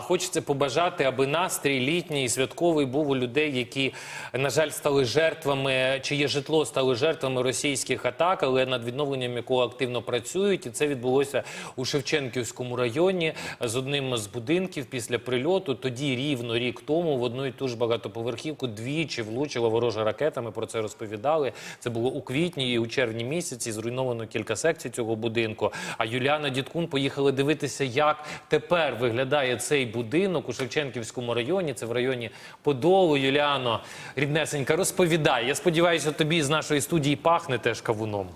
Хочеться побажати, аби настрій літній святковий був у людей, які, на жаль, стали жертвами, чиє житло стали жертвами російських атак, але над відновленням якого активно працюють. І це відбулося у Шевченківському районі з одним з будинків після прильоту. Тоді рівно рік тому в одну і ту ж багатоповерхівку двічі влучила ворожа ракета. Ми про це розповідали. Це було у квітні і у червні місяці. Зруйновано кілька секцій цього будинку. А Юліана Дідкун поїхали дивитися, як тепер виглядає цей будинок у Шевченківському районі. Це в районі Подолу. Юліано, ріднесенька, розповідай. Я сподіваюся, тобі з нашої студії пахне теж кавуном.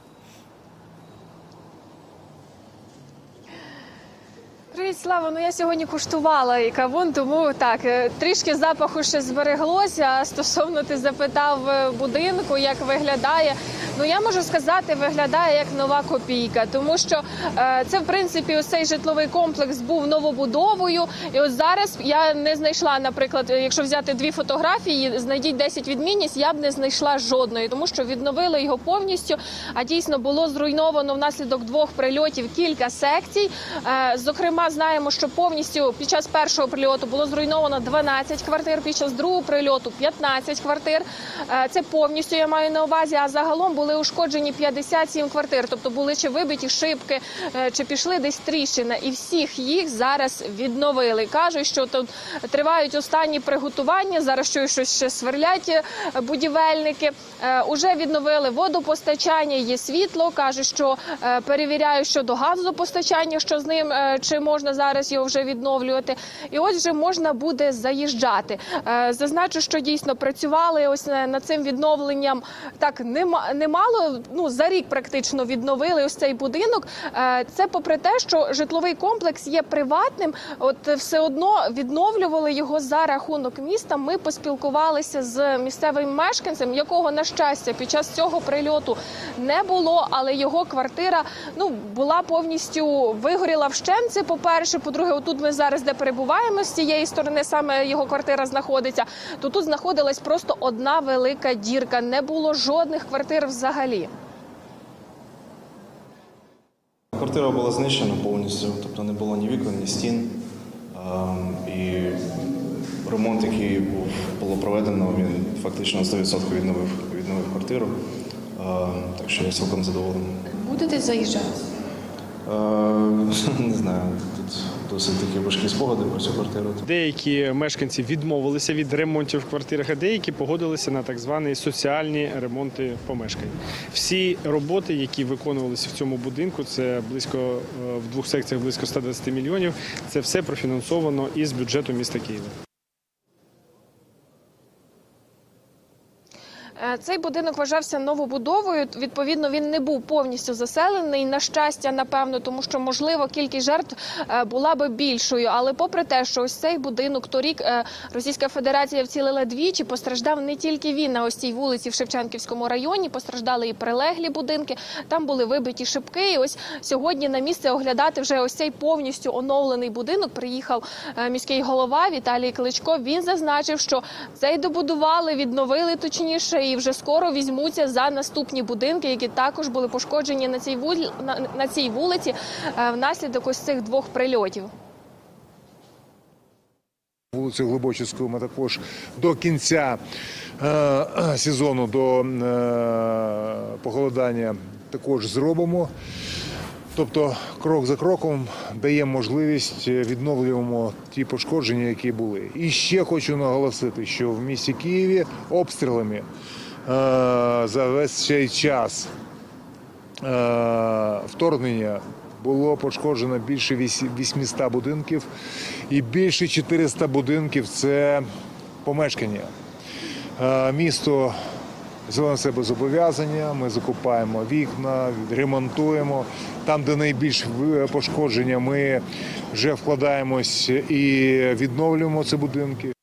Привіт, Слава. Ну я сьогодні куштувала і кавун, тому так е, трішки запаху ще збереглося. Стосовно ти запитав е, будинку, як виглядає. Ну я можу сказати, виглядає як нова копійка, тому що е, це в принципі ось цей житловий комплекс був новобудовою. І от зараз я не знайшла, наприклад, е, якщо взяти дві фотографії, знайдіть 10 відмінність, я б не знайшла жодної, тому що відновили його повністю. А дійсно було зруйновано внаслідок двох прильотів кілька секцій. Е, Зокрема, знаємо, що повністю під час першого прильоту було зруйновано 12 квартир, під час другого прильоту 15 квартир. Е, Це повністю я маю на увазі. А загалом були ушкоджені 57 квартир, тобто були чи вибиті шибки, е, чи пішли десь тріщина, і всіх їх зараз відновили. Кажуть, що тут тривають останні приготування. Зараз чую, щось ще сверлять е, будівельники. Е, Уже відновили водопостачання, є світло. кажуть, що перевіряють щодо газопостачання, що з ним чи можна зараз його вже відновлювати. І ось вже можна буде заїжджати. Зазначу, що дійсно працювали ось над цим відновленням так нема нема- немало. Ну за рік практично відновили ось цей будинок. Е, Це попри те, що житловий комплекс є приватним. От все одно відновлювали його за рахунок міста. Ми поспілкувалися з місцевим мешканцем, якого на щастя під час цього прильоту не було, але його квартира ну була повністю вигоріла вщент. Це по-перше. По-друге, отут ми зараз де перебуваємо з цієї сторони, саме його квартира знаходиться. То тут знаходилась просто одна велика дірка. Не було жодних квартир взагалі. Квартира була знищена повністю, тобто не було ні вікон, ні стін. Ем, І ремонт, який був, було проведено, він фактично на 100% відновив, відновив квартиру. Ем, Так що я цілком задоволений. Будете заїжджати? Ем, Не знаю, досить такі важкі спогади про цю квартиру. Деякі мешканці відмовилися від ремонтів в квартирах, а деякі погодилися на так звані соціальні ремонти помешкань. Всі роботи, які виконувалися в цьому будинку, це близько е, в двох секціях близько 120 мільйонів. Це все профінансовано із бюджету міста Києва. Цей будинок вважався новобудовою. Відповідно, він не був повністю заселений. На щастя, напевно, тому що можливо кількість жертв е, була би більшою. Але попри те, що ось цей будинок торік е, Російська Федерація вцілила двічі, постраждав не тільки він на ось цій вулиці в Шевченківському районі. Постраждали і прилеглі будинки. Там були вибиті шибки. І ось сьогодні на місце оглядати вже ось цей повністю оновлений будинок. Приїхав е, міський голова Віталій Кличко. Він зазначив, що цей добудували, відновили точніше, і вже скоро візьмуться за наступні будинки, які також були пошкоджені на цій вулі на, цій вулиці е, внаслідок ось цих двох прильотів. Вулицю Глибочицьку ми також до кінця е, сезону, до е, похолодання також зробимо. Тобто крок за кроком даємо можливість е, відновлюємо ті пошкодження, які були. І ще хочу наголосити, що в місті Києві обстрілами е, за весь цей час е, вторгнення було пошкоджено більше вісі- 800 будинків і більше 400 будинків це помешкання. Місто взяло на себе зобов'язання, ми закупаємо вікна, ремонтуємо. Там, де найбільш пошкодження, ми вже вкладаємось і відновлюємо ці будинки.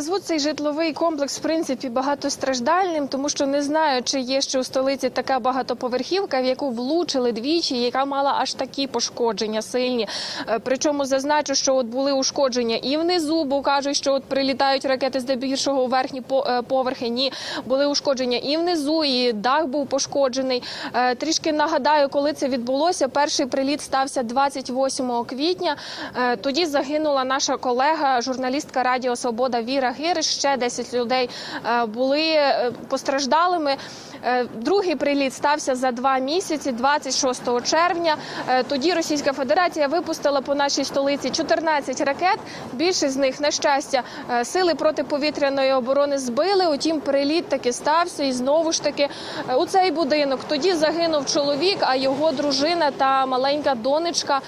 Назву цей житловий комплекс в принципі багатостраждальним, тому що не знаю, чи є ще у столиці така багатоповерхівка, в яку влучили двічі, яка мала аж такі пошкодження сильні. Е, Причому зазначу, що от були ушкодження і внизу, бо кажуть, що от прилітають ракети здебільшого у верхні е, поверхи. Ні, були ушкодження і внизу, і дах був пошкоджений. Е, Трішки нагадаю, коли це відбулося. Перший приліт стався 28 квітня. Тоді загинула наша колега, журналістка Радіо Свобода Віра Гириш. Ще 10 людей е, були е, постраждалими. Е, Другий приліт стався за два місяці, 26 червня. Тоді Російська Федерація випустила по нашій столиці 14 ракет. Більшість з них, на щастя, сили протиповітряної оборони збили. Утім, приліт таки стався, і знову ж таки у цей будинок. Тоді загинув чоловік, а його дружина та маленька донечка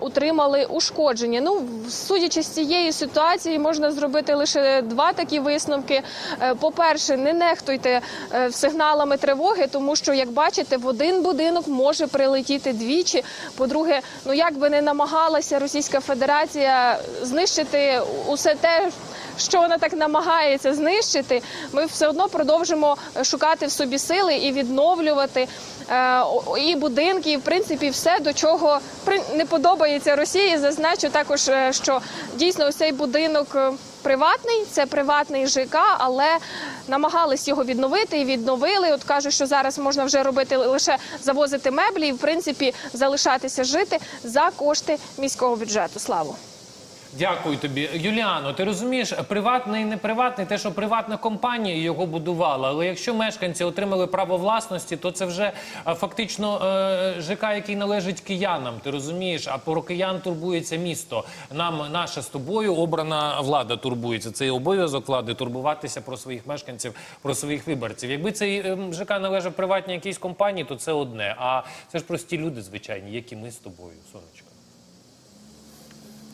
отримали ушкодження. Ну, судячи з цієї ситуації, можна зробити лише два такі висновки. Е, По-перше, не нехтуйте е, сигналами тривоги, тому що, як бачите, в один будинок може прилетіти двічі. По-друге, ну як би не намагалася Російська Федерація знищити усе те. Що вона так намагається знищити, ми все одно продовжимо е, шукати в собі сили і відновлювати е, і будинки, і в принципі все до чого не подобається Росії. Зазначу також, що дійсно цей будинок приватний, це приватний ЖК, але намагались його відновити і відновили. От кажуть, що зараз можна вже робити лише завозити меблі і в принципі залишатися жити за кошти міського бюджету. Славу. Дякую тобі, Юліано. Ти розумієш, приватний і неприватний, те, що приватна компанія його будувала. Але якщо мешканці отримали право власності, то це вже фактично е, ЖК, який належить киянам. Ти розумієш? А про киян турбується місто. Нам наша з тобою обрана влада турбується. Це і обов'язок влади турбуватися про своїх мешканців, про своїх виборців. Якби цей ем, ЖК належав приватній якійсь компанії, то це одне. А це ж прості люди звичайні, як і ми з тобою, сонечко.